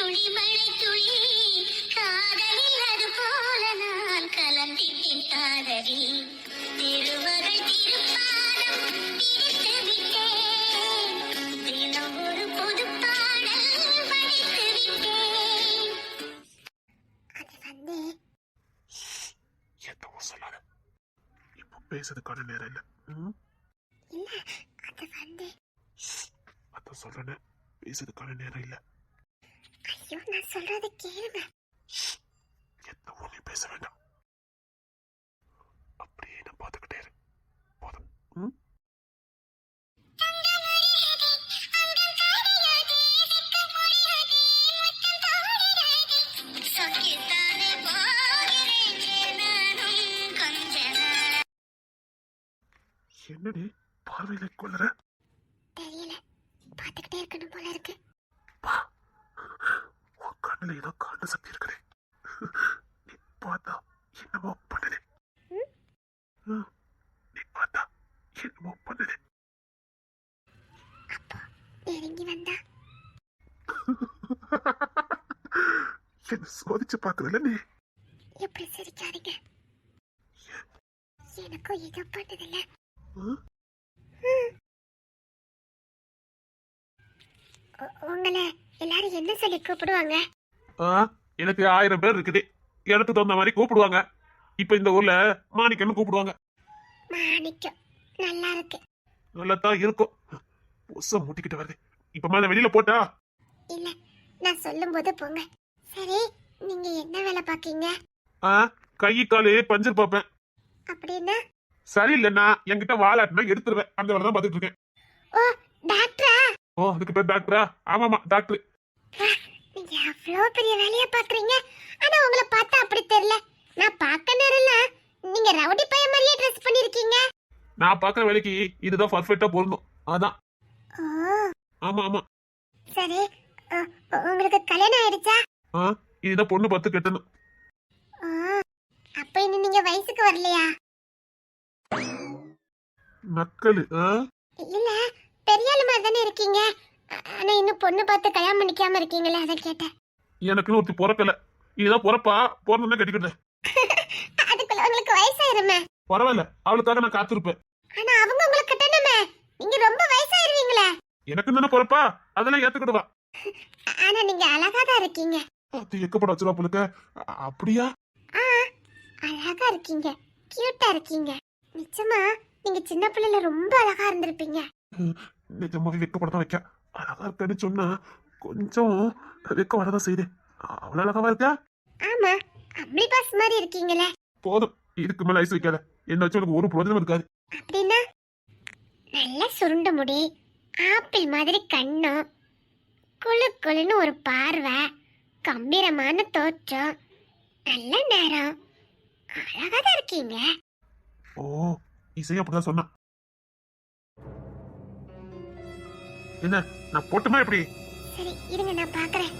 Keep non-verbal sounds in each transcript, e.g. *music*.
துளி மழை துளி காதலில் அது போல நான் கலந்திட்டேன் காதலி திருமகள் திருப்பாடம் பிடித்து விட்டேன். தினம் ஒரு பொது பாடல் படித்து விட்டேன். அது வந்து எதுவும் சொல்லாத. இப்போ பேசுறதுக்கான நேரம் இல்லை. ம்? இல்ல அது வந்து அதான் சொல்றேன்னு பேசுறதுக்கான நேரம் இல்லை. ஐயோ நான் சொல்றத கேளுங்க. எதுவும் நீ பேச வேண்டாம் அப்படியே நான் பார்த்துக்கிட்டே இரு. போதும். ம்? என்னடி பார்வையில கொள்ளுற தெரியல. பாத்துக்கிட்டே இருக்கணும் போல இருக்கு. கண்ணுல ஏதோ காண்ட சக்தி இருக்குதே நீ பார்த்தா என்னமோ பண்ணுது. நீ பார்த்தா என்னமோ பண்ணுது. நெருங்கி வந்தா. என்ன சோதிச்சு பார்க்கறதுல நீ? எப்படி சிரிக்காதீங்க. எனக்கும் ஏதோ பண்ணதில்ல. உங்களை எல்லாரும் என்ன சொல்லி கூப்பிடுவாங்க? எனக்கு ஆயிரம் பேர் இருக்குது. இடத்துக்கு தகுந்த மாதிரி கூப்பிடுவாங்க. இப்ப இந்த ஊர்ல மாணிக்கன்னு கூப்பிடுவாங்க. மாணிக்கம் நல்லா இருக்கு. நல்லாத்தான் இருக்கும். புதுசா முட்டிக்கிட்டு வருது. இப்ப மேல வெளியில போட்டா? இல்ல நான் சொல்லும்போது போங்க. சரி நீங்க என்ன வேலை பாக்கீங்க? ஆ, கை காலு பஞ்சர் பார்ப்பேன் அப்படின்னா? சரியில்லைன்னா என்கிட்ட வாலாட்டினா எடுத்துருவேன். அந்த வேலை தான் பார்த்துட்டு இருக்கேன். ஓ டாக்டரா? ஓ அதுக்கு பேர் டாக்டரா? ஆமாமா டாக்டர். நீங்க அவ்வளோ பெரிய வேலையா பாக்குறீங்க. ஆனா உங்களை பார்த்தா அப்படி தெரியல. நான் பார்க்க நேரம்ல நீங்க ரவுடி பையன் மாதிரியே ட்ரெஸ் பண்ணிருக்கீங்க. நான் பார்க்குற வேலைக்கு இதுதான் பர்ஃபெக்டா பொருந்தும். அதான். ஓ. ஆமா ஆமா. சரி உ- உங்களுக்கு கல்யாணம் ஆயிடுச்சா? ஆ இதுதான் பொண்ணு பார்த்து கட்டணும். ஓ அப்ப இன்னும் நீங்க வயசுக்கு வரலையா? நக்கலு ஆ? இல்ல பெரிய ஆளு மாதிரி தானே இருக்கீங்க. ஆ- ஆனா இன்னும் பொண்ணு பார்த்து கல்யாணம் பண்ணிக்காம இருக்கீங்களே அதான் கேட்டேன். எனக்குன்னு ஒருத்தி பிறக்கல. இதுதான் பிறப்பா பிறந்தா கட்டிக்கிட்டேன் *laughs* அதுக்குள்ள உங்களுக்கு வயசாயிருமே. பரவாயில்ல அவளுக்காக நான் காத்திருப்பேன். ஆனா அவங்க உங்களுக்கு கட்டணுமே. நீங்க ரொம்ப வயசாயிருவீங்களே. எனக்கு தானே பிறப்பா? அதெல்லாம் ஏத்துக்கிடுவா. *laughs* ஆனா நீங்க அழகா தான் இருக்கீங்க. அது எக்கப்பட வச்சிருவா புழுக்க அ- அப்படியா? அழகா இருக்கீங்க. கியூட்டா இருக்கீங்க. நிச்சயமா நீங்க சின்ன பிள்ளைல ரொம்ப அழகா இருந்திருப்பீங்க. நிஜமாவே வெக்கப்பட தான் வைக்க அழகா இருக்கேன்னு சொன்னா கொஞ்சம் வெக்க வரதான் செய்யுது. அவ்வளவு அழகாவா இருக்கா? ஆமா அம்லி பாஸ் மாதிரி இருக்கீங்களே. போதும் இதுக்கு மேல ஐஸ் வைக்காத. என்ன வச்சு உனக்கு ஒரு பிரோஜனம் இருக்காது. அப்படின்னா நல்ல சுருண்ட முடி ஆப்பிள் மாதிரி கண்ணும் குளு குளுன்னு ஒரு பார்வை கம்பீரமான தோற்றம் நல்ல நேரம். அழகா தான் இருக்கீங்க. ஓ இசையும் அப்படிதான் சொன்னான். என்ன நான் போட்டுமா எப்படி? சரி இருங்க நான் பாக்குறேன்.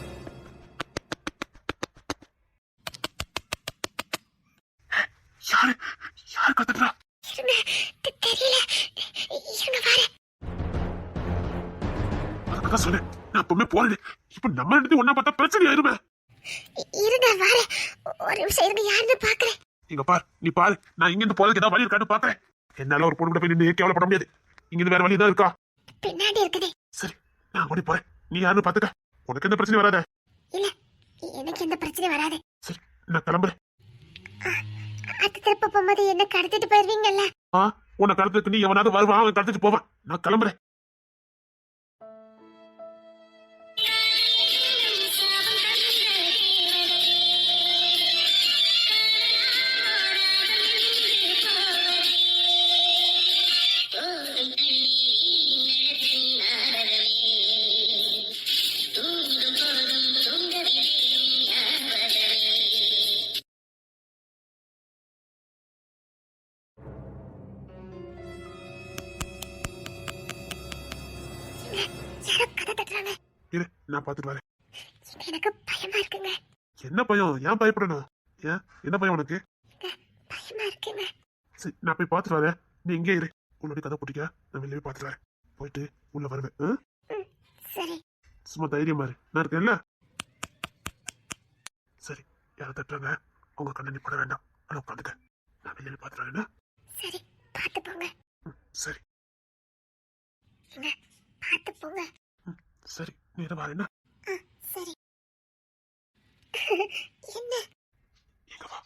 யாரு? யாரு கத்துட்டா? இருங்க தெ- தெரியல. இருங்க வரேன் அதுக்கு தான் சொன்னேன். நான் எப்பவுமே போறேன். இப்ப நம்ம ரெண்டு ஒன்னா பார்த்தா பிரச்சனை ஆயிருமே. இருங்க வரேன் ஒரு நிமிஷம் இருங்க யாருன்னு பாக்குறேன். இங்க பார் நீ பாரு. நான் இங்க இருந்து போறதுக்கு ஏதாவது வழி இருக்கான்னு பாக்குறேன். என்னால ஒரு பொண்ணு கூட போய் நின்று கேவலப்பட முடியாது. இங்க இருந்து வேற வழி தான் இருக்கா? பின்னாடி இருக்குதே. நான் ஓடி போறேன். நீ யாருன்னு பாத்துக்க உனக்கு எந்த பிரச்சனையும் வராத. இல்ல எனக்கு எந்த பிரச்சனையும் வராது. சரி நான் கிளம்புறேன். அத்தை திருப்ப போகும்போது என்ன கடத்திட்டு போயிருவீங்கல்ல? ஆ உன்னை கடத்துக்கு நீ எவனாவது வருவான் அவன் கடத்திட்டு போவான். நான் கிளம்புறேன். பயம் ஏன் பயப்படணும்? ஏன்? என்ன பயம் உனக்கு சரி நான் போய் பாத்துட்டு வரேன். நீ இங்கே இரு. உன்னோட கதை பிடிக்க நான் வெளியே பாத்துட்டு வரேன். போயிட்டு உள்ள வருவேன்? சரி. சும்மா தைரியமா இரு. நான் இருக்கேன்ல யாரை தட்டுறாங்க? உங்க கண்ணை நீ பட வேண்டாம். அதை உட்காந்துக்க. நான் வெளியே பாத்துறேன் சரி பார்த்து போங்க. சரி. பார்த்து போங்க. சரி. நேரம் வா என்ன ஆ சரி என்ன இங்க வா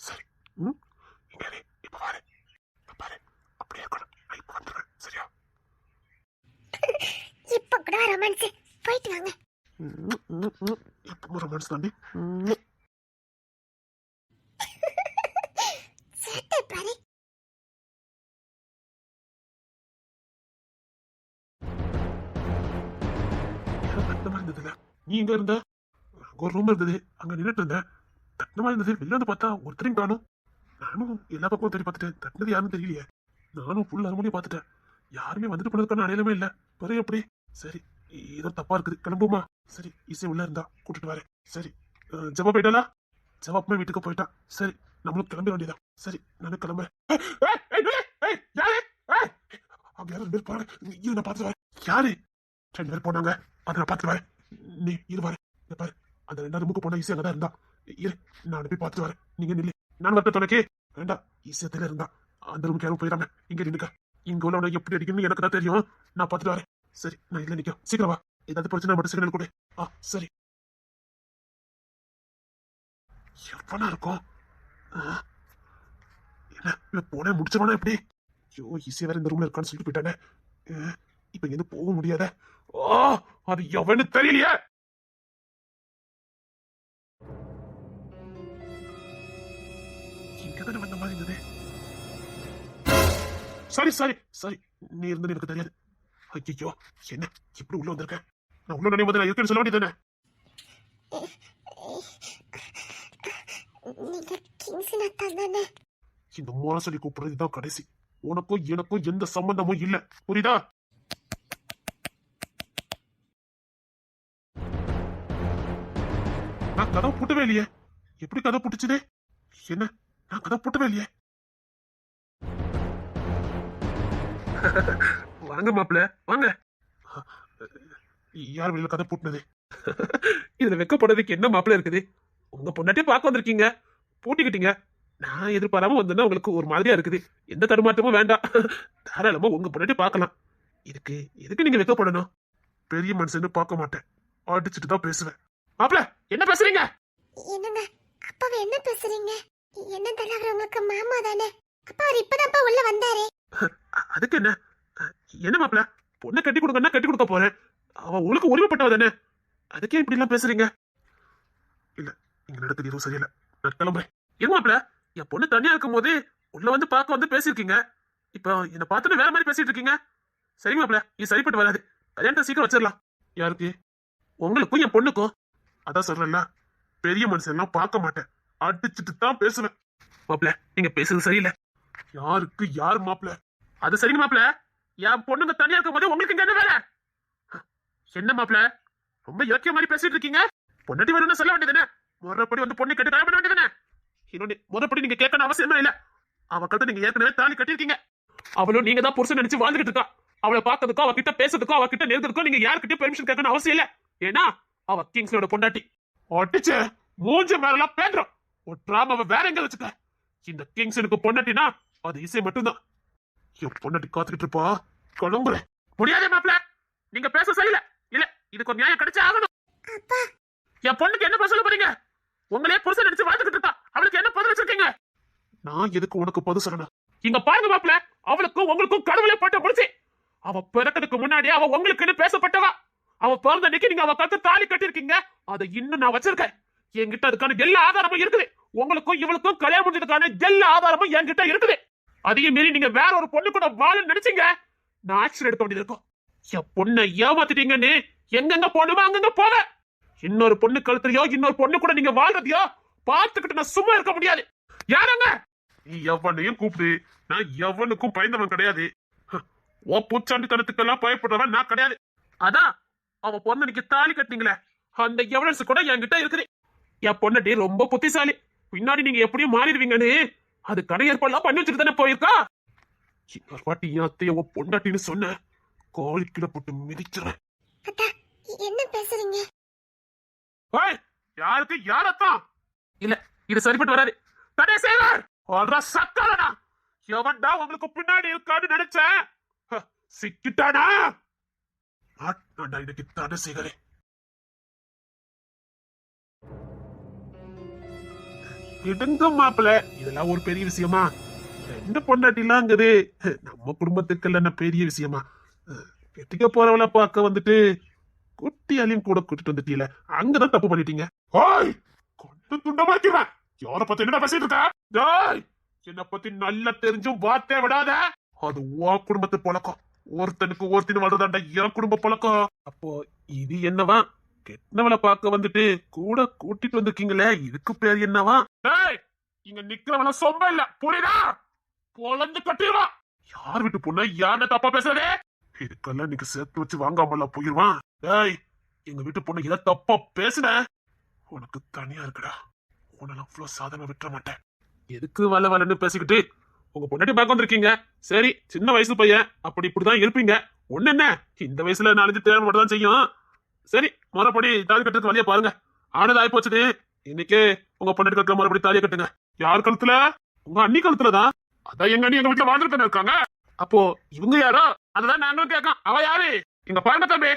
சரி. ம், இங்க இரு. இப்ப பாரு. இப்ப பாரு. அப்படியே இருக்கணும். நான் இப்ப வந்துடுறேன் சரியா? இப்ப கூட ரொமான்ஸ் போயிட்டு வாங்க. எப்பவும் ரொமான்ஸ் தாண்டி. நீ எங்க இருந்த? ஒரு ரூம் இருந்தது. அங்க நின்றுட்டு இருந்தேன். தட்டின மாதிரி இருந்தது. வெளில வந்து பார்த்தா ஒருத்தரையும் காணும். நானும் எல்லா பக்கமும் தேடி பார்த்துட்டேன். தட்டினது யாருன்னு தெரியலையே. நானும் ஃபுல் அரைமணியை பார்த்துட்டேன். யாருமே வந்துட்டு போனதுக்கான அடையாளமே இல்லை. பிறகு எப்படி? சரி ஏதோ தப்பா இருக்குது. கிளம்புமா சரி இசை உள்ள இருந்தா கூட்டிட்டு வரேன். சரி அஹ், போயிட்டாளா? ஜவாப்மே வீட்டுக்கு போயிட்டான். சரி நம்மளும் கிளம்ப வேண்டியதான் சரி நானும் கிளம்புறேன். ஏய், யாரு? யாரும் ரெண்டு பேர் போறாங்க. நான் பார்த்து வரேன் யாரு? ரெண்டு பேர் போனாங்க. அதை நான் பார்த்துட்டு வரேன். நீ இரு பாரு. அந்த ரெண்டாவது ரூமுக்கு போனா ஈஸியாக தான் இருந்தா. இரு நான் போய் பார்த்துட்டு வரேன். நீங்க நில்லு. நான் வரட்ட துணைக்கு வேண்டாம் ஈஸியத்துல இருந்தா. அந்த ரூமுக்கு யாரும் போயிடாம இங்க நின்னுக்க இங்க உள்ள எப்படி அடிக்கணும்னு எனக்கு தான் தெரியும். நான் பார்த்துட்டு வரேன். சரி நான் இல்ல நிக்க சீக்கிரம் வா. ஏதாவது பிரச்சனை மட்டும் சிக்னல் கொடு. ஆ சரி. எவ்வளோ இருக்கும்? ஆ, என்ன? இவன் போனே முடிச்சிருவானா எப்படி? ஐயோ ஈஸியாக வேற இந்த ரூம்ல இருக்கான்னு சொல்லிட்டு போயிட்டானே. இப்போ இப்ப போக முடியாத. ஓ அது எவனு தெரியலையே. இங்கதானே வந்த மாதிரி இருந்தது. சரி சரி சரி. நீ இருந்தது எனக்கு தெரியாது. ஐயோ என்ன இப்படி உள்ள வந்திருக்க? நான் உள்ள போது நான் இருக்கேன்னு சொல்ல தானே? இந்த மோன சொல்லி கூப்பிடுறது இதுதான் கடைசி. உனக்கும் எனக்கும் எந்த சம்பந்தமும் இல்ல. புரியுதா? கதவை பூட்டவே இல்லையே. எப்படி கதை புட்டுச்சுதே என்ன நான் கதை பூட்டவே இல்லையே. வாங்க மாப்பிள வாங்க. யார் வெளியில கதை பூட்டினது? இதுல வெக்கப்படுறதுக்கு என்ன மாப்பிள இருக்குது? உங்க பொண்டாட்டியே பார்க்க வந்திருக்கீங்க. பூட்டிக்கிட்டீங்க. நான் எதிர்பாராம வந்தேன்னா உங்களுக்கு ஒரு மாதிரியா இருக்குது. எந்த தடுமாற்றமும் வேண்டாம். தாராளமா உங்க பொண்டாட்டி பார்க்கலாம். இதுக்கு எதுக்கு நீங்க வெக்கப்படணும்? பெரிய மனுஷன்னு பார்க்க மாட்டேன். அடிச்சுட்டு தான் பேசுவேன். மாப்பிள என்ன பேசுறீங்க? என்னங்க அப்பாவை என்ன பேசுறீங்க? என்ன தர அவர் உங்களுக்கு மாமா தானே? அப்பா அவர் இப்பதான்ப்பா உள்ள வந்தாரே. அதுக்கு என்ன? என்ன மாப்பிள? பொண்ணை கட்டி கொடுங்கன்னா கட்டி கொடுக்க போறேன். அவ உங்களுக்கு உரிமைப்பட்டவ தானே? அதுக்கே இப்படி எல்லாம் பேசுறீங்க? இல்ல இங்க நடக்குது எதுவும் சரியில்லை. நான் கிளம்புறேன். எங்க மாப்பிள? என் பொண்ணு தனியா இருக்கும் போது உள்ள வந்து பார்க்க வந்து பேசியிருக்கீங்க. இப்போ என்ன பார்த்துட்டு வேற மாதிரி பேசிட்டு இருக்கீங்க. சரி மாப்பிள இது சரிப்பட்டு வராது. கல்யாணத்தை சீக்கிரம் வச்சிடலாம். யாருக்கு? உங்களுக்கும் என் பொண்ணுக்கும். அதான் சொல்றேன்ல பெரிய மனுஷன் பார்க்க மாட்டேன். அடிச்சுட்டு தான் பேசுவேன். மாப்பிள நீங்க பேசுறது சரியில்லை. யாருக்கு யார் மாப்பிள? அது சரிங்க மாப்பிள. என் பொண்ணுங்க தனியா இருக்கும் போது உங்களுக்கு இங்க என்ன வேலை? என்ன மாப்பிள? ரொம்ப இலக்கிய மாதிரி பேசிட்டு இருக்கீங்க. பொண்டாட்டி வேணும்னு சொல்ல வேண்டியதுதானே? முறைப்படி வந்து பொண்ணு கேட்டு கல்யாணம் பண்ண வேண்டியதுதானே? இன்னொன்னு முறைப்படி நீங்க கேட்கணும் அவசியமே இல்ல. அவ கழுத்தை நீங்க ஏற்கனவே தாலி கட்டிருக்கீங்க அவளும் நீங்க தான் புருஷன் நினைச்சு வாழ்ந்துட்டு இருக்கா. அவளை பார்க்கறதுக்கோ அவகிட்ட பேசுறதுக்கோ அவகிட்ட கிட்ட நீங்க யாருக்கிட்டே பெர்மிஷன் கேட்கணும் அவசியம் இல்ல. ஏன்னா அவ கிங்ஸ்லோட பொண்டாட்டி. ஒட்டிச்சு மூஞ்ச மேலாம் பேண்டுறோம். ஒற்றாம அவ வேற எங்க வச்சுக்க இந்த கிங்ஸனுக்கு பொண்டாட்டினா அது இசை மட்டும்தான். என் பொண்டாட்டி காத்துக்கிட்டு இருப்பா. கிளம்புறேன் முடியாதே மாப்பிள நீங்க பேச சரியில்ல. இல்ல இதுக்கு ஒரு நியாயம் கிடைச்சே ஆகணும். என் பொண்ணுக்கு என்ன சொல்ல போறீங்க? உங்களே புருஷன் நினைச்சு வாழ்ந்துகிட்டு இருக்கா. அவளுக்கு என்ன பதில் வச்சிருக்கீங்க? நான் எதுக்கு உனக்கு பதில் சொல்லணும்? இங்க பாருங்க மாப்பிள அவளுக்கும் உங்களுக்கும் கடவுளே பட்ட முடிச்சு அவ பிறக்கிறதுக்கு முன்னாடி அவ உங்களுக்குன்னு பேசப்பட்டவா. அவ பிறந்த அன்னைக்கு நீங்க அவ கத்து தாலி கட்டிருக்கீங்க அதை இன்னும் நான் வச்சிருக்கேன். என்கிட்ட அதுக்கான எல்லா ஆதாரமும் இருக்குது. உங்களுக்கும் இவளுக்கும் கல்யாணம் முடிஞ்சதுக்கான எல்லா ஆதாரமும் என்கிட்ட இருக்குது. அதையும் மீறி நீங்க வேற ஒரு பொண்ணு கூட வாழும் நினைச்சீங்க? நான் ஆக்ஷன் எடுக்க வேண்டியது இருக்கும். என் பொண்ணை ஏமாத்திட்டீங்கன்னு எங்கெங்க போகணுமோ அங்கங்க போக இன்னொரு பொண்ணு கழுத்துலயோ இன்னொரு பொண்ணு கூட நீங்க வாழ்றதையோ பார்த்துக்கிட்டு நான் சும்மா இருக்க முடியாது. யாருங்க? நீ எவனையும் கூப்பிடு. நான் எவனுக்கும் பயந்தவன் கிடையாது. உன் உன் பூச்சாண்டித்தனத்துக்கெல்லாம் பயப்படுறவன் நான் கிடையாது. அதான் அவ பொண்ணு தாலி கட்டினீங்களே அந்த எவிடன்ஸ் கூட என்கிட்ட இருக்குது. என் பொண்ணடி ரொம்ப புத்திசாலி. பின்னாடி நீங்க எப்படியும் மாறிடுவீங்கன்னு அது கடை ஏற்பாடுலாம் பண்ணி வச்சுட்டு தானே போயிருக்கா? இன்னொரு வாட்டி என் அத்தைய உன் பொண்டாட்டின்னு சொன்ன கோழி கீழே போட்டு அத்தா என்ன பேசுறீங்க? யாருக்கு யாரத்தான் இல்ல இது சரிப்பட்டு வராது. தடை செய்வார் ஒரு சக்கரடா எவன்டா உங்களுக்கு பின்னாடி இருக்கான்னு நினைச்சேன் ஹ, சிக்கிட்டானா? மாட்டான்டா இன்னைக்கு தடை செய்கிறேன் மாப்பிள இதெல்லாம் ஒரு பெரிய விஷயமா? ரெண்டு பொண்டாட்டிலாங்குது. நம்ம குடும்பத்துக்கு இல்லைன்னா பெரிய விஷயமா? கெட்டிக்க போறவள பார்க்க வந்துட்டு குட்டியாலையும் கூட கூட்டிட்டு வந்துட்டீல. அங்கதான் தப்பு பண்ணிட்டீங்க. ஓய் கொண்டு துண்டமாக்கிறேன் யார பத்தி என்ன பேசிட்டு இருக்க? டேய்! என்ன பத்தி நல்லா தெரிஞ்சும் வார்த்தை விடாத. அது உன் குடும்பத்து பழக்கம். ஒருத்தனுக்கு ஒருத்தன் வளர்றதாண்டா என் குடும்ப பழக்கம். அப்போ இது என்னவா? கெட்டவளை பார்க்க வந்துட்டு கூட கூட்டிட்டு வந்திருக்கீங்களே இதுக்கு பேர் என்னவா? டேய் இங்க நிக்கிறவன சொம்ப இல்ல புரியுதா? பொழந்து கட்டிடுவா. யார் வீட்டு பொண்ணு? யாருன்னு தப்பா பேசுறதே? இதுக்கெல்லாம் நீங்க சேர்த்து வச்சு வாங்காமல போயிருவான் டேய் எங்க வீட்டு பொண்ணு இதை தப்பா பேசுன? உனக்கு தனியா இருக்குடா. உன்னெல்லாம் அவ்வளவு சாதனை விட்டுற மாட்டேன். எதுக்கு வள வளன்னு பேசிக்கிட்டு உங்க பொண்டாட்டி பார்க்க வந்திருக்கீங்க. சரி சின்ன வயசு பையன். அப்படி இப்படிதான் இருப்பீங்க. ஒண்ணு என்ன? இந்த வயசுல நாலஞ்சு தேவை மட்டும் தான் செய்யும். சரி மறுபடி தாலி கட்டுறது வழியா பாருங்க. ஆனது ஆயி போச்சுது இன்னைக்கு உங்க பொண்டாட்டி கட்டுல மறுபடி தாலியை கட்டுங்க. யார் கழுத்துல? உங்க அண்ணி கழுத்துல தான் அதான் எங்க அண்ணி எங்க வீட்டுல வாழ்ந்துட்டு இருக்காங்க. அப்போ இவங்க யாரோ? அதுதான் நாங்களும் கேட்கோம் அவ யாரு? இங்க பாருங்க தம்பி.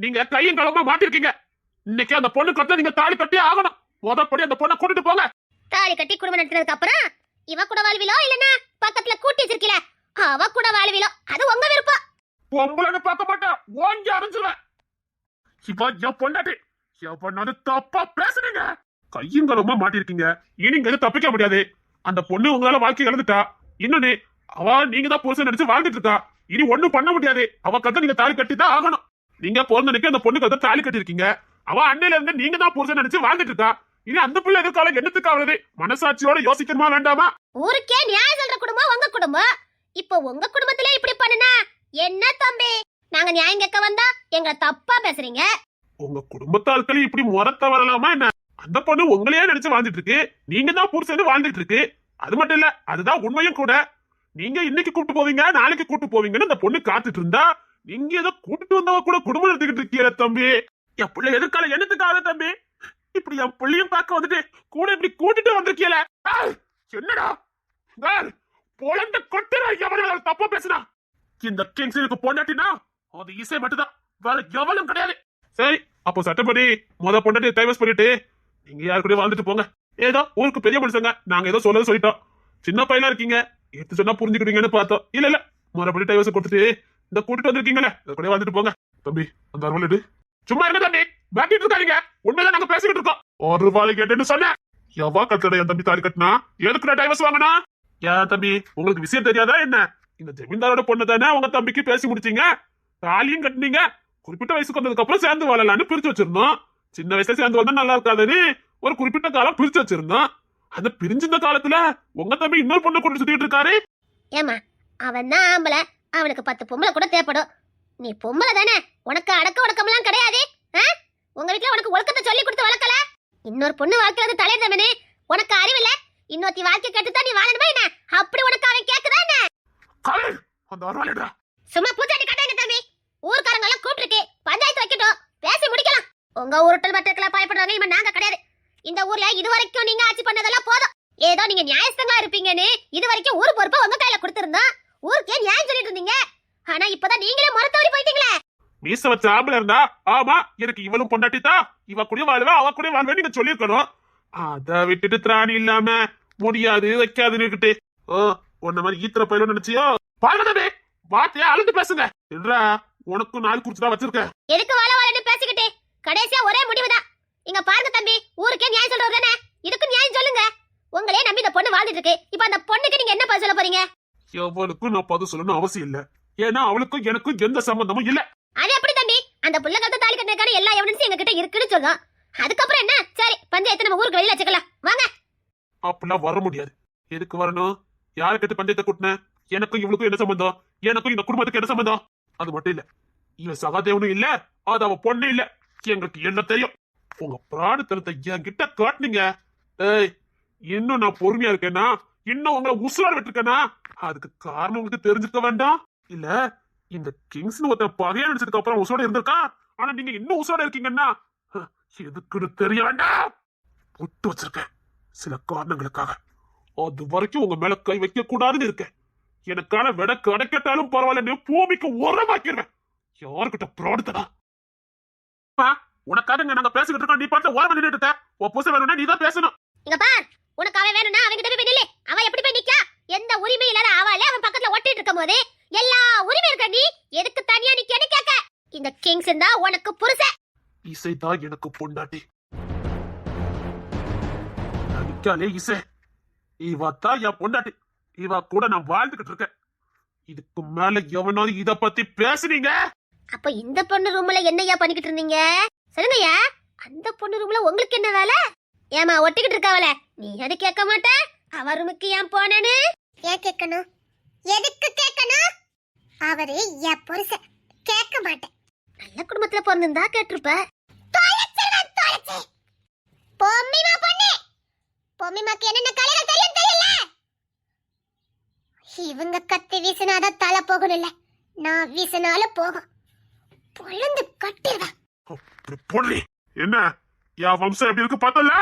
நீங்க கையும் களமா மாட்டிருக்கீங்க. இன்னைக்கு அந்த பொண்ணு கட்ட நீங்க தாலி கட்டியே ஆகணும். முதப்படி அந்த பொண்ணை கூட்டிட்டு போங்க. தாலி கட்டி குடும்பம் நடத்தினதுக்கு அப்புறம் இவ கூட வாழ்விலோ இல்லனா பக்கத்துல கூட்டி வச்சிருக்கீல? அவ கூட வாழ்விலோ அது உங்க விருப்பம். பொம்பளைன்னு பார்க்க மாட்டேன். ஓஞ்சி அரைஞ்சிருவேன் இவ என் பொண்டாட்டி எவனாவது தப்பா பேசுனீங்க. கையும் களமா மாட்டிருக்கீங்க. இனி இங்க தப்பிக்க முடியாது. அந்த பொண்ணு உங்களால வாழ்க்கை இழந்துட்டா. இன்னொன்னு அவ நீங்க தான் புருஷன் நினைச்சு வாழ்ந்துட்டு இருக்கா. இனி ஒண்ணும் பண்ண முடியாது. அவ கத்த நீங்க தாலி கட்டி தான் ஆகணும். நீங்க பிறந்தனுக்கு அந்த பொண்ணு கத்த தாலி கட்டிருக்கீங்க அவ அன்னையில இருந்து நீங்க தான் புருஷன் நினைச்சு வாழ்ந்துட்டு இருக்கா. இனி அந்த பிள்ளை எதிர்காலம் என்னத்துக்கு ஆகுது மனசாட்சியோட யோசிக்கணுமா வேண்டாமா? ஊருக்கே நியாயம் சொல்ற குடும்பம் உங்க குடும்பம். இப்போ உங்க குடும்பத்திலே இப்படி பண்ணுனா என்ன தம்பி? நாங்க நியாயம் கேட்க வந்தா எங்க தப்பா பேசுறீங்க. உங்க குடும்பத்தாட்களே இப்படி முறத்த வரலாமா என்ன? அந்த பொண்ணு உங்களையே நினைச்சு வாழ்ந்துட்டு இருக்கு நீங்க தான் புருஷன் வாழ்ந்துட்டு இருக்கு அது மட்டும் இல்ல அதுதான் உண்மையும் கூட. நீங்க இன்னைக்கு கூட்டு போவீங்க நாளைக்கு கூட்டு போவீங்கன்னு அந்த பொண்ணு காத்துட்டு இருந்தா நீங்க ஏதோ கூட்டிட்டு வந்தவங்க கூட குடும்பம் நடத்திக்கிட்டு இருக்கீல தம்பி. என் பிள்ளை எதிர்கால என்னத்துக்காக தம்பி? இப்படி என் பிள்ளையும் பார்க்க வந்துட்டு கூட இப்படி கூட்டிட்டு வந்திருக்கீல என்னடா? பொழந்த கொட்டுற எவனும் தப்பா பேசுனா? இந்த கிங்ஸுக்கு பொண்டாட்டினா அது இசை மட்டும்தான் வேற எவளும் கிடையாது. சரி அப்போ சட்டப்படி முத பொண்டாட்டி டைவர்ஸ் பண்ணிட்டு நீங்க யாரு கூட வாழ்ந்துட்டு போங்க. ஏதோ ஊருக்கு பெரிய மனுஷங்க நாங்க ஏதோ சொல்லது சொல்லிட்டோம். சின்ன பையனா இருக்கீங்க எடுத்து சொன்னா புரிஞ்சுக்கிட்டீங்கன்னு பார்த்தோம். இல்ல இல்ல முறைப்படி டைவர்ஸ் கொடுத்துட்டு இந்த கூட்டிட்டு வந்திருக்கீங்களே அதை கூட வாழ்ந்துட்டு போங்க. தம்பி அந்த அருள் சும்மா இருங்க தம்பி பேக்கிட்டு இருக்காதீங்க. உண்மையில நாங்க பேசிக்கிட்டு இருக்கோம். ஒரு வாழை கேட்டேன்னு சொன்னேன். எவ்வா கட்டட என் தம்பி தாலி கட்டினா? எதுக்கு டைவர்ஸ் வாங்கினா? ஏன் தம்பி உங்களுக்கு விஷயம் தெரியாதா என்ன? இந்த ஜமீன்தாரோட பொண்ணு தானே உங்க தம்பிக்கு பேசி முடிச்சீங்க? தாலியும் கட்டினீங்க. குறிப்பிட்ட வயசுக்கு வந்ததுக்கு அப்புறம் சேர்ந்து வாழலாம்னு பிரிச்சு வச்சிருந்தோம். சின்ன வயசுல சேர்ந்து வந்தா நல்லா இருக்காதுன்னு ஒரு குறிப்பிட்ட காலம் பிரிச்சு வச்சிருந்தோம். அந்த பிரிஞ்சிருந்த காலத்துல உங்க தம்பி இன்னொரு பொண்ணு கொண்டு சுத்திட்டு இருக்காரு. ஏமா அவன் தான் ஆம்பளை. அவனுக்கு பத்து பொம்பளை கூட தேவைப்படும். நீ பொம்பளை தானே? உனக்கு அடக்க எல்லாம் கிடையாது? உங்க வீட்டுல உனக்கு ஒழுக்கத்தை சொல்லி கொடுத்து வளர்க்கல? இன்னொரு பொண்ணு வாழ்க்கையில வந்து தலையிடவனே உனக்கு அறிவில்ல? இன்னொருத்தி வாழ்க்கை கேட்டு தான் நீ வாழணுமா என்ன? அப்படி உனக்கு அவன் கேக்குதா என்ன? காலே அந்த அருவாளிடா சும்மா பூச்சாட்டி கட்டாங்க தம்பி. ஊர்க்காரங்க எல்லாம் கூப்பிட்டுருக்கு. பஞ்சாயத்து வைக்கட்டும். பேசி முடிக்கலாம். உங்க உருட்டல் மட்டக்கெல்லாம் பயப்படுறாங்க இவன் நாங்க கிடையாது. இந்த ஊர்ல இது வரைக்கும் நீங்க ஆட்சி பண்ணதெல்லாம் போதும். ஏதோ நீங்க நியாயஸ்தங்களா இருப்பீங்கன்னு இது வரைக்கும் ஊர் பொறுப்பை உங்க கையில கொடுத்திருந்தோம். ஊருக்கே நியாயம் சொல்லிட்டு இருந்தீங்க. ஆனா இப்பதான் நீங்களே மறுத்தவரி போயிட்டீங்களே. மீச வச்ச ஆம்பளை இருந்தா ஆமா எனக்கு இவளும் பொண்டாட்டித்தா இவ கூட வாழ்வா அவ கூட வாழ்வே நீங்க சொல்லிருக்கணும் அத விட்டுட்டு திராணி இல்லாம முடியாது வைக்காதுன்னு இருக்கிட்டு. ஓ உன்ன மாதிரி ஈத்திர பயிலும் நினைச்சியோ? பாருங்க தம்பி வார்த்தையா அழுந்து பேசுங்க. என்றா உனக்கும் நாள் குறிச்சுதான் வச்சிருக்கேன் எதுக்கு வாழ வாழன்னு பேசிக்கிட்டு? கடைசியா ஒரே முடிவுதான். இங்க பாருங்க தம்பி ஊருக்கே நியாயம் சொல்றது தானே? இதுக்கு நியாயம் சொல்லுங்க. உங்களே நம்பி இந்த பொண்ணு வாழ்ந்துட்டு இருக்கு. இப்ப அந்த பொண்ணுக்கு நீங்க என்ன பதில் சொல்ல போறீங்க? எவளுக்கும் நான் பதில் சொல்லணும் அவசியம் இல்ல. ஏன்னா அவளுக்கும் எனக்கும் எந்த சம்பந்தமும் இல்ல. அது எப்படி அந்த புள்ள கத்த தாலி கட்டினக்கான எல்லா எவிடன்ஸும் எங்க கிட்ட இருக்குன்னு சொல்லும் அதுக்கப்புறம் என்ன? சரி பஞ்சாயத்து நம்ம ஊருக்கு வெளியில வச்சுக்கலாம். வாங்க. அப்படிலாம் வர முடியாது. எதுக்கு வரணும்? யாரை கேட்டு பஞ்சாயத்தை கூட்டின? எனக்கும் இவளுக்கும் என்ன சம்பந்தம்? எனக்கும் இந்த குடும்பத்துக்கு என்ன சம்பந்தம்? அது மட்டும் இல்ல. இவன் சகாதேவனும் இல்ல அது அவ பொண்ணு இல்ல. எங்களுக்கு என்ன தெரியும்? உங்க பிராணத்தனத்தை என்கிட்ட காட்டுனீங்க. ஏய் இன்னும் நான் பொறுமையா இருக்கேன்னா இன்னும் உங்களை உசுராட விட்டுருக்கேனா? அதுக்கு காரணம் உங்களுக்கு தெரிஞ்சுக்க வேண்டாம்? இல்ல இந்த கிங்ஸ்னு ஒருத்தன் பகையா நினைச்சதுக்கு அப்புறம் உசோட இருந்திருக்கா? ஆனா நீங்க இன்னும் உசோட இருக்கீங்கன்னா எதுக்குன்னு தெரிய வேண்டாம். விட்டு வச்சிருக்கேன் சில காரணங்களுக்காக. அது வரைக்கும் உங்க மேல கை வைக்க கூடாதுன்னு இருக்கேன். எனக்கான விட கிடைக்கட்டாலும் பரவாயில்ல பூமிக்கு உரமாக்கிடுவேன் யாருக்கிட்ட பிராடுத்தடா உனக்காக நாங்க பேசிக்கிட்டு இருக்கோம். நீ பாட்டு ஓரமா நின்றுட்டு இருக்க. உன் புதுசு வேணும்னா நீ தான் பேசணும். இங்க பார் உனக்கு அவன் வேணும்னா அவன் கிட்ட போய் நில்லு. அவன் எப்படி போய் நிக்கா? எந்த உரிமை இல்லாத அவளே அவன் பக்கத்துல ஒட்டிட்டு இருக்கும் போது எல்லா உரிமை இருக்க நீ? எதுக்கு தனியா நிக்கன்னு கேட்க இந்த கிங்ஸ் தான் உனக்கு புருஷன் இசைதான் எனக்கு பொண்டாட்டி. நிக்காலே இசை. இவ தான் என் பொண்டாட்டி. இவ கூட நான் வாழ்ந்துகிட்டு இருக்கேன். இதுக்கு மேல எவனாவது இத பத்தி பேசுனீங்க? அப்ப இந்த பொண்ணு ரூம்ல என்னய்யா பண்ணிக்கிட்டு இருந்தீங்க? சொல்லுங்கய்யா அந்த பொண்ணு ரூம்ல உங்களுக்கு என்ன வேலை? ஏமா ஒட்டிக்கிட்டு இருக்காவல நீ அது கேட்க மாட்ட? அவ ரூமுக்கு ஏன் போனேன்னு? ஏன் கேட்கணும்? எதுக்கு கேட்கணும்? அவரு என் புருஷன். கேட்க மாட்டேன். நல்ல குடும்பத்துல பிறந்திருந்தா கேட்டிருப்ப. பொம்மிமா பொண்ணு. பொம்மிமாக்கு என்னென்ன கலைகள் தெரியும் தெரியல? இவங்க கத்தி வீசினாதான் தலை போகணும்ல நான் வீசினாலும் போகும். பொழுந்து கட்டிடுவேன் பொண்ணு என்ன? என் வம்சம் எப்படி இருக்கு பார்த்தல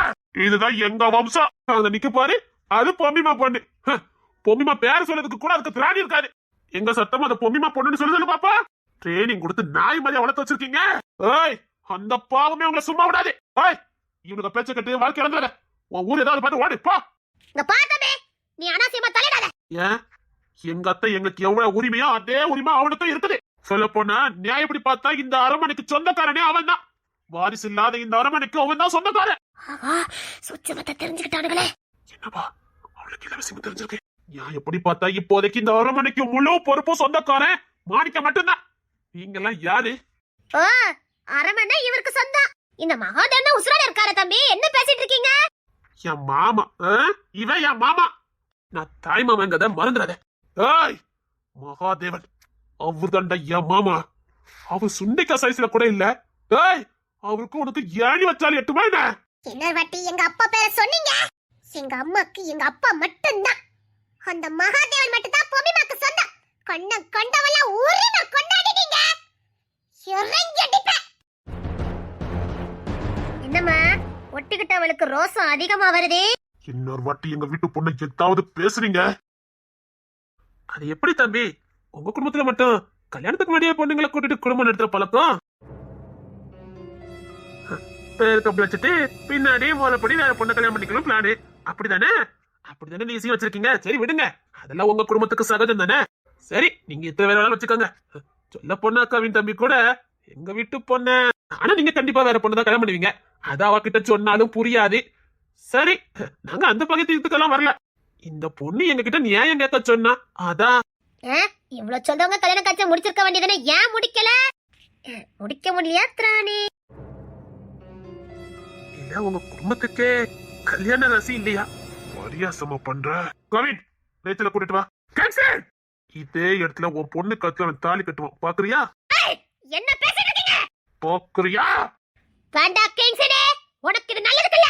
இதுதான் எங்க வம்சம். அங்க நிக்க பாரு அது பொம்மிமா பொண்ணு. பொம்மிமா பேர் சொல்றதுக்கு கூட அதுக்கு திராணி இருக்காது. எங்க சத்தம் அந்த பொம்மிமா பொண்ணுன்னு சொல்லு பாப்பா. ட்ரைனிங் கொடுத்து நாய் மாதிரி வளர்த்து வச்சிருக்கீங்க. ஏய் அந்த பாவமே உங்களை சும்மா விடாது. ஏய் இவனுக்கு பேச்ச கட்டு வாழ்க்கை இழந்துட உன் ஊர் ஏதாவது பார்த்து ஓடி போ. இங்க பார்த்தமே நீ அனாவசியமா தலையிடாத. ஏன்? எங்க அத்தை எங்களுக்கு எவ்வளவு உரிமையோ அதே உரிமை அவனுக்கும் இருக்குது. சொல்ல போனா நியாயப்படி பார்த்தா இந்த அரமனைக்கு சொந்தக்காரனே அவன் தான் வாரிசு இல்லாத இந்த அரமனைக்கு அவன் தான் சொந்தக்காரன் சுச்சமத்தை தெரிஞ்சுக்கிட்டானுங்களே. என்னப்பா அவளுக்கு எல்லா விஷயமும் தெரிஞ்சிருக்கு நியாயப்படி பார்த்தா இப்போதைக்கு இந்த அரமனைக்கு முழு பொறுப்பும் சொந்தக்காரன் மாணிக்க மட்டும்தான். நீங்க எல்லாம் யாரு? ஓ அரமனை இவருக்கு சொந்தம். இந்த மகாதேவன் உசுரோட இருக்காரு தம்பி என்ன பேசிட்டு இருக்கீங்க? என் மாமா? இவன் என் மாமா. நான் தாய் மாமங்கிறத மறந்துடாத. ஏய் மகாதேவன் அவர் தண்ட என் மாமா. அவர் சுண்டைக்காய் சைஸ்ல கூட இல்ல. ஏய் அவருக்கு உனக்கு ஏணி வச்சாலும் எட்டுமா என்ன? இன்னொரு வாட்டி எங்க அப்பா பேரை சொன்னீங்க. எங்க அம்மாக்கு எங்க அப்பா மட்டும்தான். அந்த மகாதேவன் மட்டும்தான் பொம்மிமாக்கு சொந்தம். கொண்ட கொண்டவெல்லாம் உரிமை கொண்டாடினீங்க இறங்கி அடிப்பேன் என்னம்மா ஒட்டிக்கிட்டவளுக்கு ரோசம் அதிகமா வருதே? இன்னொரு வாட்டி எங்க வீட்டு பொண்ணை எதாவது பேசுறீங்க? அது எப்படி தம்பி? உங்க குடும்பத்துல மட்டும் கல்யாணத்துக்கு முன்னாடியே பொண்ணுங்களை கூட்டிட்டு குடும்பம் நடத்துற பழக்கம்? பேர் கப்பி வச்சுட்டு பின்னாடி முதலப்படி வேற பொண்ணை கல்யாணம் பண்ணிக்கலாம் பிளானு அப்படிதானே? அப்படிதானே நீ ஈஸியா வச்சிருக்கீங்க? சரி விடுங்க. அதெல்லாம் உங்க குடும்பத்துக்கு சகஜம் தானே? சரி நீங்க எத்தனை வேற வேணாலும் வச்சுக்கோங்க. சொல்ல பொண்ணு அக்காவின் தம்பி கூட எங்க வீட்டு பொண்ணு. ஆனா நீங்க கண்டிப்பா வேற பொண்ணு தான் கல்யாணம் பண்ணுவீங்க. அது அவகிட்ட சொன்னாலும் புரியாது. சரி நாங்க அந்த பகுதிக்கெல்லாம் வரல. இந்த பொண்ணு எங்க கிட்ட நியாயம் கேட்க சொன்னா அதான் இவ்வளவு சொல்றவங்க கல்யாணம் காட்சி முடிச்சிருக்க வேண்டியதானே ஏன் முடிக்கல? முடிக்க முடியலையா திராணி? இல்ல உங்க குடும்பத்துக்கே கல்யாண ரசி இல்லையா? பரியாசமா பண்ற? கவின் ரேச்சல கூட்டிட்டு வா. கேன்சல் இதே இடத்துல உன் பொண்ணு கத்துல தாலி கட்டுவான். பாக்குறியா? என்ன இருக்கீங்க? பாக்குறியா? வேண்டாம் கிங்ஸனே உனக்கு இது நல்லது இல்ல.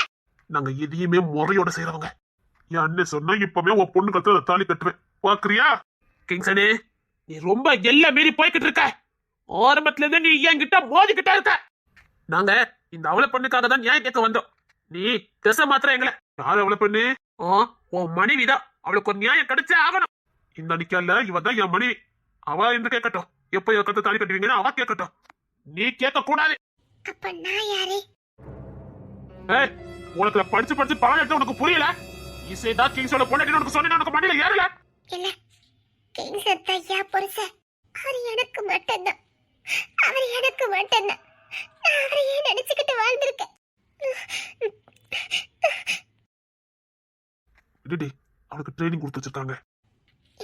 நாங்க எதையுமே முறையோட செய்யறவங்க என் அண்ணன் சொன்னா இப்பவே உன் பொண்ணு கத்துல தாலி கட்டுவேன். பாக்குறியா? கிங்சனே நீ ரொம்ப எல்லை மீறி போய்கிட்டு இருக்க. ஆரம்பத்துல இருந்து நீ என்கிட்ட மோதிக்கிட்டா இருக்க. நாங்க இந்த அவளை பொண்ணுக்காக தான் நியாயம் கேட்க வந்தோம். நீ திசை மாத்திர எங்களை. யார் அவளை பொண்ணு? ஆ, உன் மனைவிதான். அவளுக்கு ஒரு நியாயம் கிடைச்சே ஆகணும். இந்த அடிக்கல இவ தான் என் மனைவி. அவ என்று கேட்கட்டும். எப்ப இவ கத்து தாலி கட்டுவீங்கன்னு அவ கேட்கட்டும். நீ கேட்க கூடாது. அப்ப நான் யாரு? ஏய் உனக்கு படிச்சு படிச்சு பாடம் எடுத்து உனக்கு புரியல? இசைதா கிங்ஸோட பொண்டாட்டி உனக்கு சொன்னேன் உனக்கு மண்ணில ஏறல? இல்ல கிங்ஸ் ஐயா புருஷன். அவர் எனக்கு மட்டும்தான். அவர் எனக்கு மட்டும்தான். நான் அவரையே நினைச்சுக்கிட்டு வாழ்ந்திருக்கேன். டிடி அவளுக்கு ட்ரைனிங் கொடுத்து வச்சிருக்காங்க.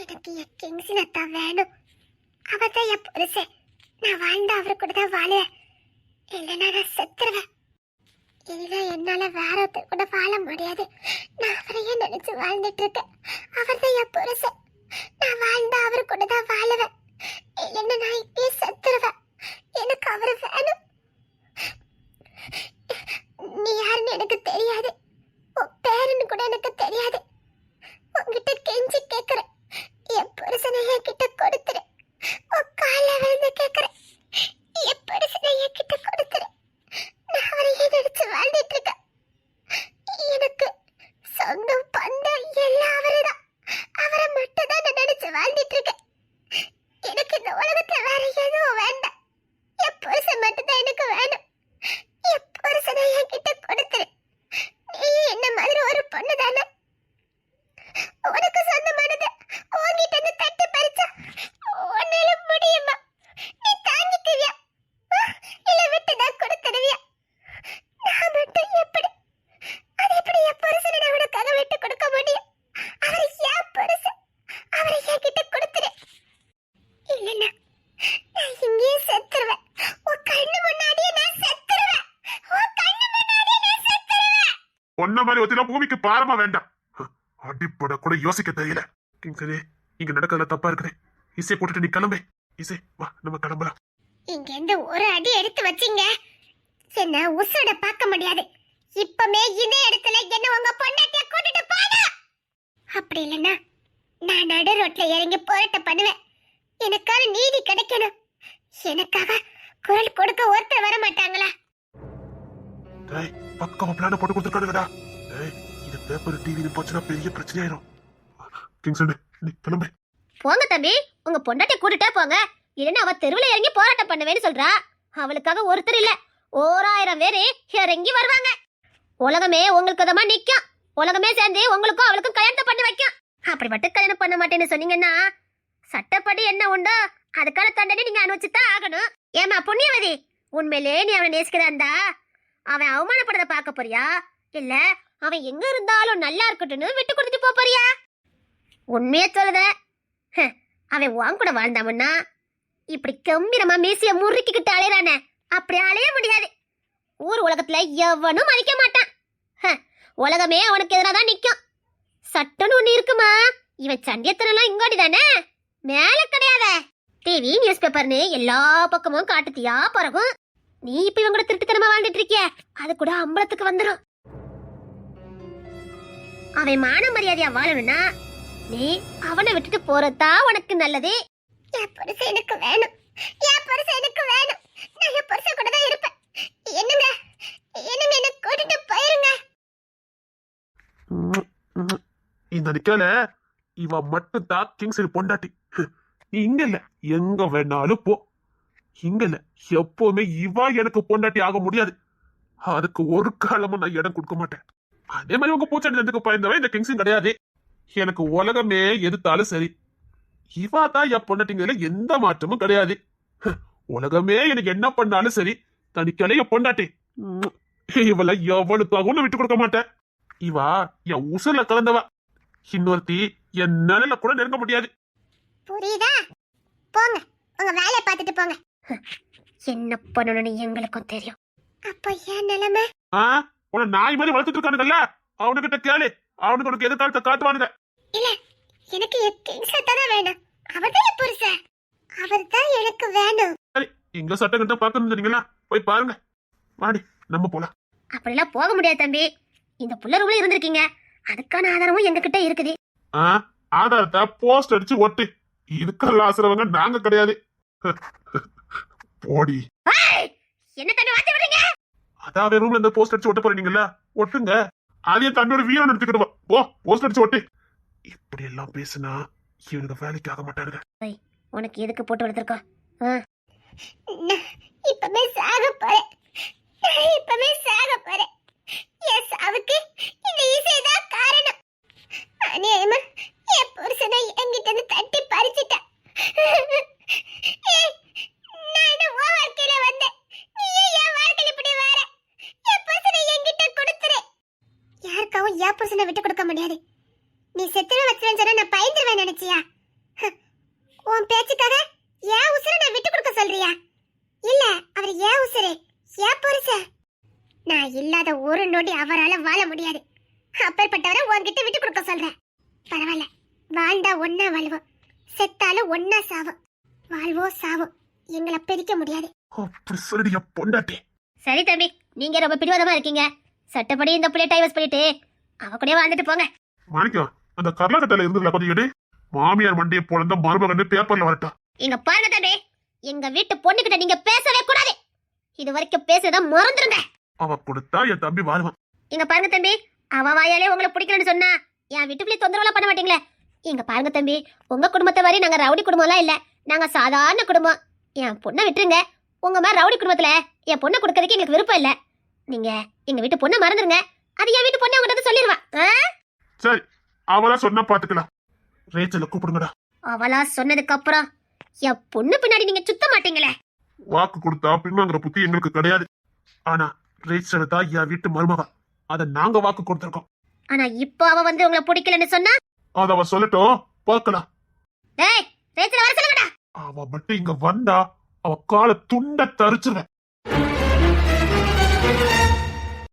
எனக்கு என் கிங்ஸ் தான் வேணும். அவர் தான் என் புருஷன். நான் வாழ்ந்த அவர் கூட தான் வாழுவேன். இல்லைன்னா நான் செத்துருவேன். இனிதான் என்னால வேற ஒருத்தர் கூட வாழ முடியாது. நான் அவரையே நினைச்சு வாழ்ந்துட்டு இருக்கேன். அவர் தான் என் புருஷன். நான் வாழ்ந்த அவர் கூட தான் வாழுவேன். இல்லைன்னா நான் இப்பயே செத்துருவேன். எனக்கு அவர் வேணும். நீ யாருன்னு எனக்கு தெரியாது. உன் பேருன்னு கூட எனக்கு தெரியாது. உங்ககிட்ட கெஞ்சி கேக்குறேன். என் புருஷனை என்கிட்ட கொடுத்துரு. உன் கால விழுந்து கேக்குறேன். என் புருஷனை என்கிட்ட கொடுத்துரு. நான் அவரை எதிர்த்து வாழ்ந்துட்டு இருக்கேன். எனக்கு சொந்தம் பந்தம் எல்லாம் அவரு தான் பாரமா வேண்டாம். அடிப்பட கூட யோசிக்க தெரியல. கிங்சனே இங்க நடக்கிறதுல தப்பா இருக்குது. இசை போட்டுட்டு நீ கிளம்பு. இசை வா நம்ம கிளம்பலாம். இங்க இருந்து ஒரு அடி எடுத்து வச்சீங்க. என்ன உசுட பார்க்க முடியாது. இப்பமே இதே இடத்துல என்ன உங்க பொண்டாட்டிய கூட்டிட்டு போங்க. அப்படி இல்லைன்னா நான் நடு ரோட்ல இறங்கி போராட்டம் பண்ணுவேன். எனக்கான நீதி கிடைக்கணும். எனக்காக குரல் கொடுக்க ஒருத்தர் வர மாட்டாங்களா? டேய் பக்கமா பிளான போட்டு கொடுத்துருக்கானுங்கடா. டேய் இந்த பேப்பர் டிவி போச்சுன்னா பெரிய பிரச்சனையாயிரும். கிங்சனே நீ கிளம்பு. போங்க தம்பி உங்க பொண்டாட்டி கூட்டிட்டே போங்க. இல்லைன்னா அவ தெருவுல இறங்கி போராட்டம் பண்ணுவேன்னு சொல்றா. அவளுக்காக ஒருத்தர் இல்ல ஓராயிரம் பேரு இறங்கி வருவாங்க. உலகமே உங்களுக்கு அதமா நிக்கும். உலகமே சேர்ந்து உங்களுக்கும் அவளுக்கும் கல்யாணத்தை பண்ணி வைக்கும். அப்படி மட்டும் கல்யாணம் பண்ண மாட்டேன்னு சொன்னீங்கன்னா சட்டப்படி என்ன உண்டோ அதுக்கான தண்டனை நீங்க அனுபவிச்சுதான் ஆகணும். ஏமா புண்ணியவதி உண்மையிலே நீ அவனை நேசிக்கிறா இருந்தா அவன் அவமானப்படுறத பார்க்க போறியா? இல்ல அவன் எங்க இருந்தாலும் நல்லா இருக்கட்டும்னு விட்டு கொடுத்துட்டு போறியா? உண்மையே சொல்லுத. ஹ, அவன் உன் கூட வாழ்ந்தாமன்னா இப்படி கம்பீரமா மீசிய முறுக்கிக்கிட்டு அலையறானே. அப்படி அலைய முடியாது. ஊர் உலகத்துல எவனும் மதிக்க மாட்டான். ஹ, உலகமே அவனுக்கு எதிராக தான் நிற்கும் சட்டன்னு ஒண்ணு இருக்குமா? இவன் சண்டியத்தனெல்லாம் இங்கோடி தானே? மேல கிடையாத. டிவி நியூஸ் பேப்பர்னு எல்லா பக்கமும் காட்டுத்தியா பறகும். நீ இப்ப இவன் கூட திருட்டுத்தனமா வாழ்ந்துட்டு இருக்கிய. அது கூட அம்பலத்துக்கு வந்துடும் அவன் மான மரியாதையா வாழணும்னா நீ அவனை விட்டுட்டு போறதா உனக்கு நல்லது? என் புருஷன் எனக்கு வேணும். என் புருஷன் எனக்கு வேணும். நான் என் புருஷன் கூட தான் இருப்பேன். என்னங்க? என்னங்க என்ன கூட்டிட்டு போயிருங்க. இந்த நிக்கல இவ மட்டும் தான் கிங்சன் பொண்டாட்டி. இங்க இல்ல. எங்க வேணாலும் போ. இங்க இல்ல. எப்பவுமே இவ எனக்கு பொண்டாட்டி ஆக முடியாது. அதுக்கு ஒரு காலமும் நான் இடம் கொடுக்க மாட்டேன். அதே மாதிரி உங்க பூச்சாண்டி பயந்தவன் இந்த கிங்ஸும் கிடையாது. எனக்கு உலகமே எதிர்த்தாலும் சரி. இவா தான் என் பொண்டாட்டிங்கிறதுல எந்த மாற்றமும் கிடையாது. உலகமே எனக்கு என்ன பண்ணாலும் சரி. தனிக்கலை என் பொண்டாட்டி. இவளை எவனுக்காகவும் நான் விட்டு கொடுக்க மாட்டேன். இவா என் உசுர்ல கலந்தவா. இன்னொருத்தி என் நிழல கூட நெருங்க முடியாது. புரியுதா? போங்க. உங்க வேலையை பார்த்துட்டு போங்க. என்ன பண்ணணும்னு எங்களுக்கும் தெரியும். அப்போ ஏன் நிலைமை? ஆ? உன நாய் மாதிரி வளர்த்துட்டு இருக்கானுங்கல்ல? அவனுக்கிட்ட கேளு. அவனுக்கு உனக்கு எதிர்காலத்தை காட்டுவானுங்க. இல்ல எனக்கு என் கிங்ஸ்ல தான் வேணும். அவர் தான் என் புருஷன். அவர் தான் எனக்கு வேணும். இங்க சட்டம் கிட்ட பாக்கணும் சொன்னீங்களா? போய் பாருங்க. வாடி நம்ம போலாம். அப்படிலாம் போக முடியாது தம்பி. இந்த புள்ள ரூம்ல இருந்திருக்கீங்க. அதுக்கான ஆதாரமும் எங்க கிட்ட இருக்குது ஆதாரத்தை போஸ்ட் அடிச்சு ஒட்டு. இதுக்கெல்லாம் ஆசுறவங்க நாங்க கிடையாது. *laughs* போடி. என்ன தம்பி வாத்தி விடுறீங்க? அதாவது ரூம்ல இந்த போஸ்ட் அடிச்சு ஒட்ட போறீங்கல்ல ஒட்டுங்க. அதையே தன்னோட வீரன் எடுத்துக்கிடுவா போ போஸ்ட் அடிச்சு ஒட்டு. இப்படி எல்லாம் பேசுனா இவனுக்கு வேலைக்கு ஆக மாட்டானுங்க. உனக்கு எதுக்கு போட்டு வளர்த்துருக்கோம் நான் இப்பவே சாக போறேன். இப்பவே சாக போறேன். என் சாவுக்கு இந்த இசைதான் காரணம். அநியாயமா என் புருஷனை என்கிட்ட இருந்து தட்டி பறிச்சிட்டேன் ஏய், நான் என்ன உன் வாழ்க்கையில வந்தேன் நீ ஏன் என் வாழ்க்கையில இப்படி வர என் புருஷனை என்கிட்ட கொடுத்துரு யாருக்காவும் என் புருஷனை விட்டு கொடுக்க முடியாது நீ செத்துவே வச்சிருன்னு சொன்னா நான் பயந்துருவேன் நினைச்சியா ஹ், உன் பேச்சுக்காக ஏன் உசுரை நான் விட்டு கொடுக்க சொல்றியா இல்ல அவர் ஏன் உசுரு ஏன் புருஷன் நான் இல்லாத நொடி அவரால வாழ முடியாது. அப்பேற்பட்டவரை உன்கிட்ட விட்டு கொடுக்க சொல்றேன். பரவாயில்ல. வாழ்ந்தா ஒன்னா வாழ்வோம். செத்தாலும் ஒன்னா சாவோம். வாழ்வோ சாவோ எங்களை பிரிக்க முடியாது. அப்படி பொண்டாட்டி. சரி தம்பி நீங்க ரொம்ப பிடிவாதமா இருக்கீங்க. சட்டப்படி இந்த புள்ளைய டைவர்ஸ் பண்ணிட்டு அவ கூடயே வாழ்ந்துட்டு போங்க. மாணிக்கம் அந்த கர்நாடகத்துல இருந்ததுல கொஞ்சம் எடு மாமியார் மண்டியை போல மருமகன் பேப்பர்ல வரட்டும். இங்க பாருங்க தம்பி எங்க வீட்டு பொண்ணுகிட்ட நீங்க பேசவே கூடாது. இது வரைக்கும் பேசுறத மறந்துருங்க. அவ கொடுத்தா என் தம்பி வாழ்வான். இங்க பாருங்க தம்பி அவ வாயாலே உங்களை பிடிக்கலன்னு சொன்னா என் வீட்டுக்குள்ளே தொந்தரவுலாம் பண்ண மாட்டீங்களே? இங்க பாருங்க தம்பி உங்க குடும்பத்தை வரை நாங்க ரவுடி குடும்பம்லாம் இல்ல. நாங்க சாதாரண குடும்பம். என் பொண்ணை விட்டுருங்க. உங்க மாதிரி ரவுடி குடும்பத்துல என் பொண்ணை கொடுக்கறதுக்கு எங்களுக்கு விருப்பம் இல்ல. நீங்க எங்க வீட்டு பொண்ணை மறந்துருங்க. அது என் வீட்டு பொண்ணை உங்ககிட்ட வந்து சொல்லிடுவா? சரி அவளா சொன்னா பாத்துக்கலாம். ரேச்சல கூப்பிடுங்கடா. அவளா சொன்னதுக்கு அப்புறம் என் பொண்ணு பின்னாடி நீங்க சுத்த மாட்டீங்களே? வாக்கு கொடுத்தா பின்வாங்குற புத்தி எங்களுக்கு கிடையாது. ஆனா ரேச்சல் தான் என் வீட்டு மருமக. அத நாங்க வாக்கு கொடுத்திருக்கோம். ஆனா இப்போ அவ வந்து உங்களை பிடிக்கலன்னு சொன்னா? அத அவ சொல்லட்டும். பார்க்கலாம். டேய் ரேச்சல வர சொல்லுங்கடா. அவ மட்டும் இங்க வந்தா அவ காலை துண்ட தரிச்சிருவேன்.